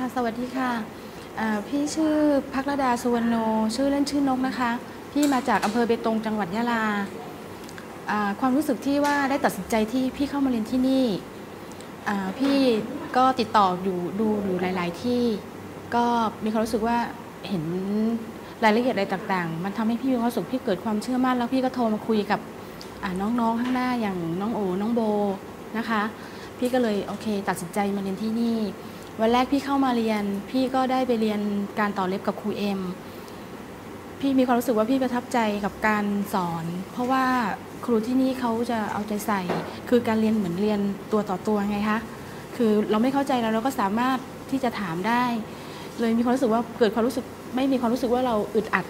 ค่ะสวัสดีค่ะพี่ชื่อพักรดาสุวรรณโน ชื่อเล่นชื่อนกนะคะ พี่มาจากอำเภอเบตงจังหวัดยะลา ความรู้สึกที่ว่าได้ตัดสินใจที่พี่เข้ามาเรียนที่นี่ พี่ก็ติดต่ออยู่ดูอยู่หลาย ๆ ที่ ก็มีความรู้สึกว่าเห็นรายละเอียดอะไรต่าง ๆ มันทำให้พี่มีความสึกพี่เกิดความเชื่อมั่น แล้วพี่ก็โทรมาคุยกับน้อง ๆ ข้างหน้าอย่างน้องโอ น้องโบนะคะ พี่ก็เลยโอเค ตัดสินใจมาเรียนที่นี่ วันแรกพี่เข้ามาเรียน พี่ก็ได้ไปเรียนการต่อเล็บกับครูเอ็มพี่มีความรู้สึกว่าพี่ประทับใจกับการสอน เพราะว่าครูที่นี่เขาจะเอาใจใส่ คือการเรียนเหมือนเรียนตัวต่อตัวไงคะคือเราไม่เข้าใจแล้วเราก็สามารถที่จะถามได้ เลยมีความรู้สึกว่าเกิดความรู้สึกไม่มีความรู้สึกว่าเราอึดอัด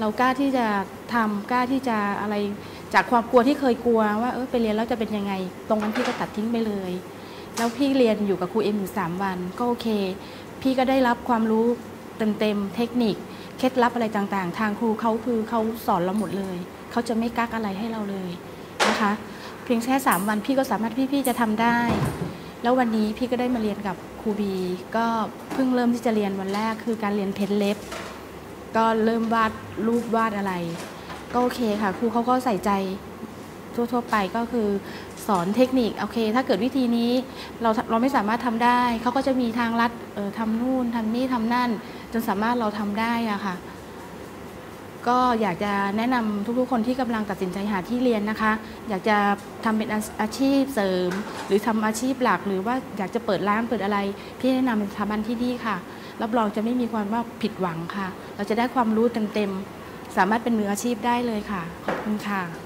เรากล้าที่จะทำกล้าที่จะอะไรจากความกลัวที่เคยกลัวว่าเออไปเรียนแล้วจะเป็นยังไง ตรงนั้นพี่ก็ตัดทิ้งไปเลย แล้วพี่เรียนอยู่กับครูเอ็มอยู่สามวัน ก็โอเค พี่ก็ได้รับความรู้เต็มๆ เทคนิค เคล็ดลับอะไรต่างๆ ทางครูเขาคือเขาสอนเราหมดเลย เขาจะไม่กักอะไรให้เราเลยนะคะ เพียงแค่สามวันพี่ก็สามารถพี่ๆจะทำได้ แล้ววันนี้พี่ก็ได้มาเรียนกับครูบี ก็เพิ่งเริ่มที่จะเรียนวันแรกคือการเรียนเพ้นเล็บ ก็เริ่มวาดรูปวาดอะไร ก็โอเคค่ะ ครูเขาก็ใส่ใจทั่วๆไปก็คือ สอนเทคนิคโอเค ถ้าเกิดวิธีนี้เราเราไม่สามารถทำได้ เขาก็จะมีทางลัดเออทำนู่นทำนี่ทำนั่น จนสามารถเราทำได้อะค่ะ ก็อยากจะแนะนำทุกๆ คนที่กำลังตัดสินใจหาที่เรียนนะคะ อยากจะทำเป็นอาอาชีพเสริม หรือทำอาชีพหลัก หรือว่าอยากจะเปิดร้านเปิดอะไร พี่แนะนำสถาบันที่นี่ค่ะรับรองจะไม่มีความว่าผิดหวังค่ะ เราจะได้ความรู้เต็มๆสามารถเป็นมืออาชีพได้เลยค่ะ ขอบคุณค่ะ